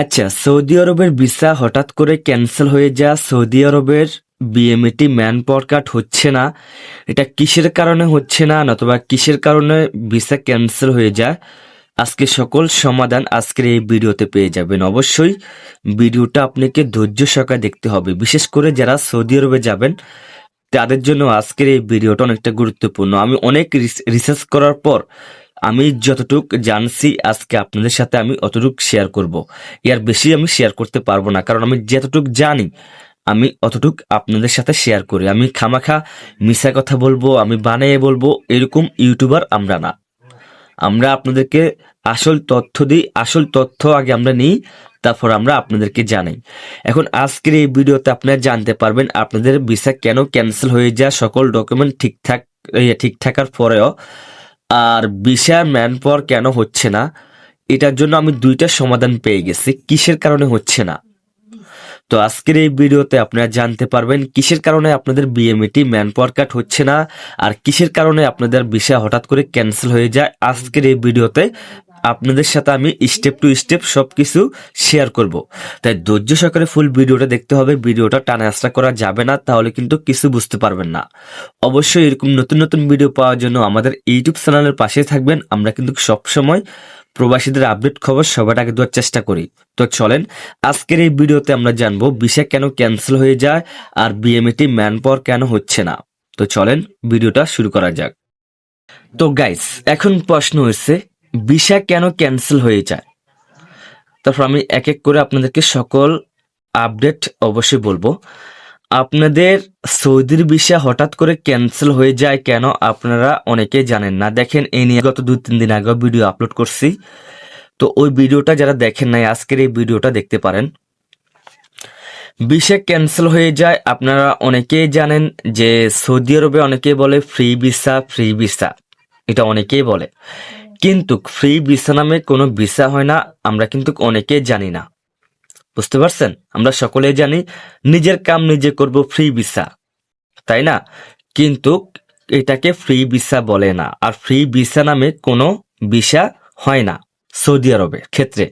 আচ্ছা সৌদি আরবের ভিসা হঠাৎ করে ক্যান্সেল হয়ে যা সৌদি আরবের বিএমএটি ম্যান পাওয়ার কাট হচ্ছে না। এটা কিসের কারণে হচ্ছে না নতুবা কিসের কারণে ভিসা ক্যান্সেল হয়ে যায়? আজকে সকল সমাধান আজকের এই ভিডিওতে পেয়ে যাবেন। অবশ্যই ভিডিওটা আপনাকে ধৈর্য সহকারে দেখতে হবে। বিশেষ করে যারা সৌদি আরবে যাবেন, তাদের জন্য আজকের এই ভিডিওটা অনেকটা গুরুত্বপূর্ণ। আমি অনেক রিসার্চ করার পর আমি যতটুক জানছি আজকে আপনাদের সাথে আমি অতটুক শেয়ার করব। এর বেশি আমি শেয়ার করতে পারব না, কারণ আমি যতটুক জানি, আমি অতটুক আপনাদের সাথে শেয়ার করি। আমি খামাখা মিশা কথা বলব, আমি বানিয়ে বলব, এরকম ইউটিউবার আমরা না। আমরা আপনাদেরকে আসল তথ্য দিই, আসল তথ্য আগে আমরা নিই, তারপর আমরা আপনাদেরকে জানাই। এখন আজকের এই ভিডিওতে আপনারা জানতে পারবেন আপনাদের ভিসা কেন ক্যান্সেল হয়ে যায়, সকল ডকুমেন্ট ঠিকঠাক ঠিক থাকার পরেও। আর বিষয় ম্যান পাওয়ার কেন হচ্ছে না? এটার জন্য আমি দুইটা সমাধান পেয়ে গেছি। কিসের কারণে হচ্ছে না? তো আজকের এই ভিডিওতে আপনারা জানতে পারবেন কিসের কারণে আপনাদের বিএমএটি ম্যান পাওয়ার কাট হচ্ছে না আর কিসের কারণে আপনাদের ভিসা হঠাৎ করে ক্যান্সেল হয়ে যায় আজকের এই ভিডিওতে। আপনাদের সাথে আমি স্টেপ টু স্টেপ সবকিছু শেয়ার করব। তাই ধৈর্য সহকারে ফুল ভিডিওটা দেখতে হবে। ভিডিওটা টানা আসটা করা যাবে না, তাহলে কিন্তু কিছু বুঝতে পারবেন না। অবশ্যই এরকম নতুন নতুন ভিডিও পাওয়ার জন্য আমাদের ইউটিউব চ্যানেলের পাশে থাকবেন। আমরা কিন্তু সবসময় প্রবাসীদের আপডেট খবর সবার আগে দেওয়ার চেষ্টা করি। তো চলেন, আজকের এই ভিডিওতে আমরা জানব ভিসা কেন ক্যান্সেল হয়ে যায় আর বিএমএটি ম্যান পাওয়ার কেন হচ্ছে না। তো চলেন, ভিডিওটা শুরু করা যাক। তো গাইস এখন প্রশ্ন হচ্ছে ভিসা কেন ক্যান্সেল হয়ে যায়? তারপর আমি এক এক করে আপনাদেরকে সকল আপডেট অবশ্যই বলব। আপনাদের সৌদির ভিসা হঠাৎ করে ক্যান্সেল হয়ে যায় কেন আপনারা অনেকে জানেন না। দেখেন এই নিয়ে গত দুই তিন দিন আগে ভিডিও আপলোড করছি। তো ওই ভিডিওটা যারা দেখেন নাই, আজকের এই ভিডিওটা দেখতে পারেন। ভিসা ক্যান্সেল হয়ে যায়, আপনারা অনেকেই জানেন যে সৌদি আরবে অনেকেই বলে ফ্রি ভিসা ফ্রি ভিসা এটা অনেকেই বলে। কিন্তু ফ্রি ভিসা নামে কোনো ভিসা হয় না, আমরা কিন্তু অনেকেই জানি না। বুঝতে পারছেন? আমরা সকলেই জানি, নিজের কাম নিজে করব ফ্রি ভিসা। তাই না? কিন্তু এটাকে ফ্রি ভিসা বলে না, আর ফ্রি ভিসা নামে কোনো ভিসা হয় না সৌদি আরবের ক্ষেত্রে।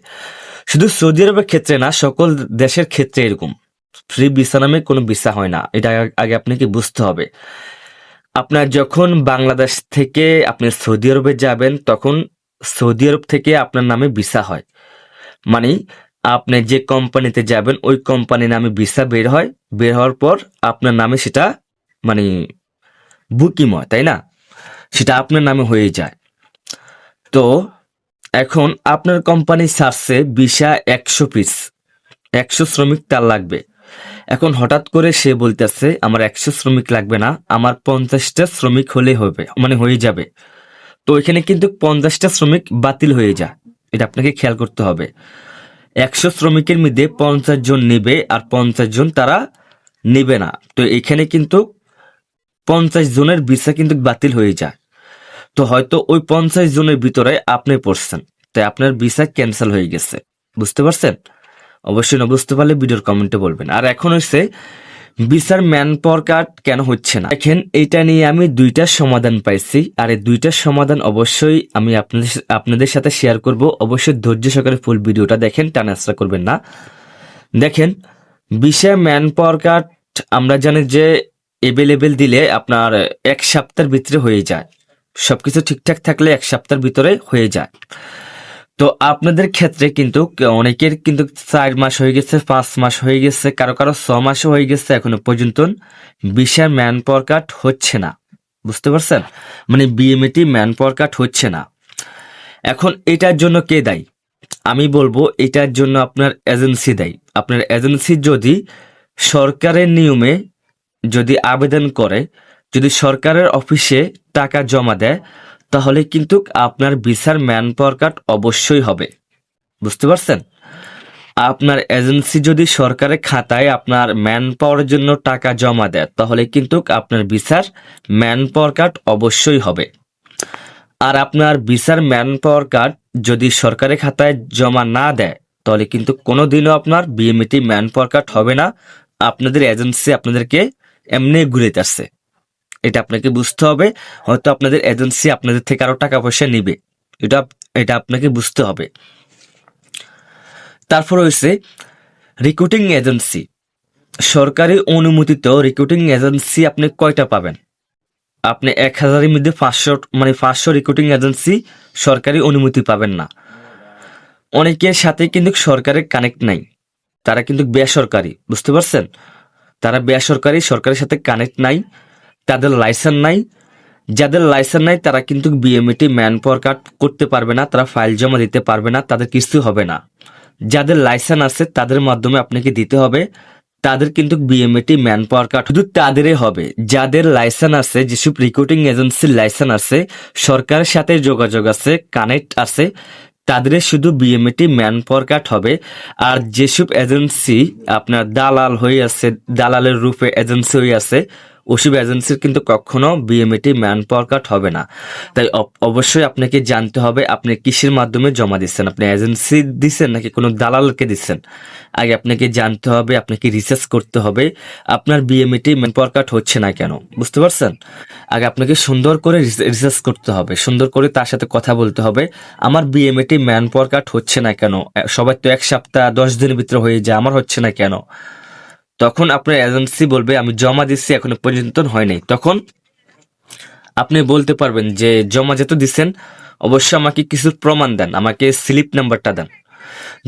শুধু সৌদি আরবের ক্ষেত্রে না, সকল দেশের ক্ষেত্রে এরকম। ফ্রি ভিসা নামে কোনো ভিসা হয় না, এটা আগে আপনাকে বুঝতে হবে। আপনার যখন বাংলাদেশ থেকে আপনি সৌদি আরবে যাবেন, তখন সৌদি আরব থেকে আপনার নামে ভিসা হয়। মানে আপনি যে কোম্পানিতে যাবেন, ওই কোম্পানির নামে ভিসা বের হয়। বের হওয়ার পর আপনার নামে সেটা মানে বুকিং হয়, তাই না? সেটা আপনার নামে হয়ে যায়। তো এখন আপনার কোম্পানি সার্চে ভিসা একশো পিস একশো শ্রমিক তার লাগবে। এখন হঠাৎ করে সে বলতেছে, আমার একশো শ্রমিক লাগবে না, আমার পঞ্চাশটা শ্রমিক হলে হবে মানে হয়ে যাবে। তো এখানে কিন্তু পঞ্চাশটা শ্রমিক বাতিল হয়ে যায়। এটা আপনাকে খেয়াল করতে হবে। একশো শ্রমিকের মধ্যে পঞ্চাশ জন নেবে আর পঞ্চাশ জন তারা নেবে না। তো এখানে কিন্তু পঞ্চাশ জনের ভিসা কিন্তু বাতিল হয়ে যায়। তো হয়তো ওই পঞ্চাশ জনের ভিতরে আপনি পড়ছেন, তাই আপনার ভিসা ক্যান্সেল হয়ে গেছে। বুঝতে পারছেন? অবশ্যই না, বুঝতে পারলে ভিডিওর কমেন্টে বলবেন। আর এখন হচ্ছে ভিসার ম্যান পাওয়ার কার্ড কেন হচ্ছে না? দেখেন এটা নিয়ে আমি দুইটা সমাধান পাইছি, আর এই দুইটা সমাধান অবশ্যই আমি আপনাদের আপনাদের সাথে শেয়ার করব। অবশ্যই ধৈর্য সহকারে ফুল ভিডিওটা দেখেন টানাস্তা করবেন না। দেখেন ভিসা ম্যান পাওয়ার কার্ড আমরা জানি যে এভেলেবেল দিলে আপনার এক সপ্তাহের ভিতরে হয়ে যায়। সবকিছু ঠিকঠাক থাকলে এক সপ্তাহের ভিতরে হয়ে যায়। তো আপনাদের ক্ষেত্রে কিন্তু অনেকের কিন্তু চার মাস হয়ে গেছে, পাঁচ মাস হয়ে গেছে, কারও কারও ছ মাসও হয়ে গেছে এখনও পর্যন্ত বিশাল ম্যান পাওয়ার কাট হচ্ছে না। বুঝতে পারছেন? মানে বিএমএটি ম্যান পাওয়ার কাট হচ্ছে না। এখন এটার জন্য কে দায়ী? আমি বলব এটার জন্য আপনার এজেন্সি দেয়। আপনার এজেন্সি যদি সরকারের নিয়মে যদি আবেদন করে, যদি সরকারের অফিসে টাকা জমা দেয় তাহলে কিন্তু আপনার ভিসার ম্যান পাওয়ার কার্ড অবশ্যই হবে। বুঝতে পারছেন? আপনার এজেন্সি যদি সরকারের খাতায় আপনার ম্যান পাওয়ার জন্য টাকা জমা দেয়, তাহলে কিন্তু আপনার ভিসার ম্যান পাওয়ার কার্ড অবশ্যই হবে। আর আপনার ভিসার ম্যান পাওয়ার কার্ড যদি সরকারের খাতায় জমা না দেয়, তাহলে কিন্তু কোনো দিনও আপনার বিএমএটি ম্যান পাওয়ার কার্ড হবে না। আপনাদের এজেন্সি আপনাদেরকে এমনি ঘুরে আসছে। এটা আপনাকে বুঝতে হবে। হয়তো আপনাদের এজেন্সি আপনাদের থেকে আরও টাকা পয়সা নিবে। এটা এটা আপনাকে বুঝতে হবে। তারপর হয়েছে রিক্রুটিং এজেন্সি সরকারি অনুমোদিত রিক্রুটিং এজেন্সি আপনি কয়টা পাবেন? আপনি এক হাজারের মধ্যে পাঁচশো মানে পাঁচশো রিক্রুটিং এজেন্সি সরকারি অনুমতি পাবেন না। অনেকের সাথে কিন্তু সরকারের কানেক্ট নাই। তারা কিন্তু বেসরকারি, বুঝতে পারছেন? তারা বেসরকারি, সরকারের সাথে কানেক্ট নাই। তাদের লাইসেন্স নাই। যাদের লাইসেন্স নাই, তারা কিন্তু বিএমএটি ম্যান পাওয়ার কার্ড করতে পারবে না, তারা ফাইল জমা দিতে পারবে না, তাদের কিছু হবে না। যাদের লাইসেন্স আছে, তাদের মাধ্যমে আপনাকে দিতে হবে। তাদের কিন্তু বিএমএটি ম্যান পাওয়ার কার্ড শুধু তাদেরই হবে। যাদের লাইসেন্স আছে, যেসব রিক্রুটিং এজেন্সির লাইসেন্স আছে, সরকারের সাথে যোগাযোগ আছে কানেক্ট আছে, তাদের শুধু বিএমএটি ম্যান পাওয়ার কার্ড হবে। আর যেসব এজেন্সি আপনার দালাল হয়ে আছে, দালালের রূপে এজেন্সি হয়ে আছে ওসব এজেন্সির কিন্তু কখনো বিএমএটি ম্যান পাওয়ার কার্ড হবে না। তাই অব- অবশ্যই আপনাকে জানতে হবে, আপনি কিসের মাধ্যমে জমা দিচ্ছেন? আপনি এজেন্সি দিচ্ছেন নাকি কোনো দালালকে দিচ্ছেন? আগে আপনাকে জানতে হবে, আপনাকে রিসার্চ করতে হবে, আপনার বিএমএটি ম্যান পাওয়ার কার্ড হচ্ছে না কেন? বুঝতে পারছেন? আগে আপনাকে সুন্দর করে রিসার্চ করতে হবে, সুন্দর করে তার সাথে কথা বলতে হবে, আমার বিএমএটি ম্যান পাওয়ার কার্ড হচ্ছে না কেন? সবার তো এক সপ্তাহ, দশ দিনের ভিতরে হয়ে যায়, আমার হচ্ছে না কেন? তখন আপনার এজেন্সি বলবে, আমি জমা দিচ্ছি এখনও পর্যন্ত হয় নাই। তখন আপনি বলতে পারবেন যে, জমা যেহেতু দিচ্ছেন অবশ্যই আমাকে কিছু প্রমাণ দেন, আমাকে স্লিপ নাম্বারটা দেন।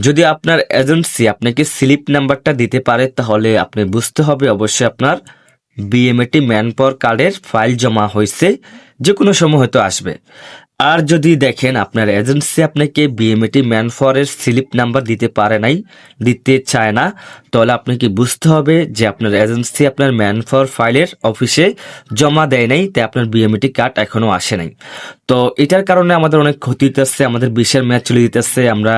যদি আপনার এজেন্সি আপনাকে স্লিপ নাম্বারটা দিতে পারে, তাহলে আপনি বুঝতে হবে অবশ্যই আপনার বিএমএটি ম্যান পাওয়ার কার্ডের ফাইল জমা হয়েছে যে কোনো সময় হয়তো আসবে। আর যদি দেখেন আপনার এজেন্সি আপনাকে বিএমএটি ম্যান ফরের স্লিপ নাম্বার দিতে পারে নাই, দিতে চায় না, তাহলে আপনাকে বুঝতে হবে যে আপনার এজেন্সি আপনার ম্যান ফর ফাইলের অফিসে জমা দেয় নাই, তাই আপনার বিএমএটি কার্ড এখনও আসে নাই। তো এটার কারণে আমাদের অনেক ক্ষতি হইতেছে, আমাদের বিশের ম্যাচ চলে দিতেছে আমরা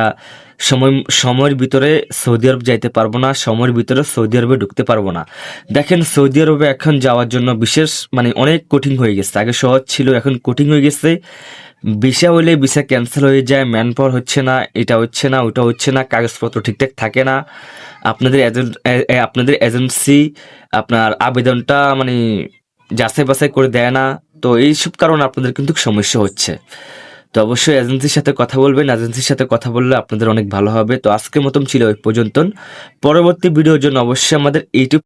সময়, সময়ের ভিতরে সৌদি আরব যাইতে পারব না, সময়ের ভিতরে সৌদি আরবে ঢুকতে পারব না। দেখেন সৌদি আরবে এখন যাওয়ার জন্য বিশেষ মানে অনেক কঠিন হয়ে গেছে, আগে সহজ ছিল, এখন কঠিন হয়ে গেছে। ভিসা হইলে ভিসা ক্যান্সেল হয়ে যায় ম্যান পাওয়ার হচ্ছে না, এটা হচ্ছে না, ওটা হচ্ছে না, কাগজপত্র ঠিকঠাক থাকে না। আপনাদের এজেন্ট আপনাদের এজেন্সি আপনার আবেদনটা মানে যাচাই বাছাই করে দেয় না। তো এইসব কারণে আপনাদের কিন্তু সমস্যা হচ্ছে। তো অবশ্যই এজেন্সির সাথে কথা বলবেন এজেন্সির সাথে কথা বললে আপনাদের অনেক ভালো হবে। তো আজকের মতন ছিল ওই পর্যন্ত পরবর্তী ভিডিওর জন্য অবশ্যই আমাদের ইউটিউব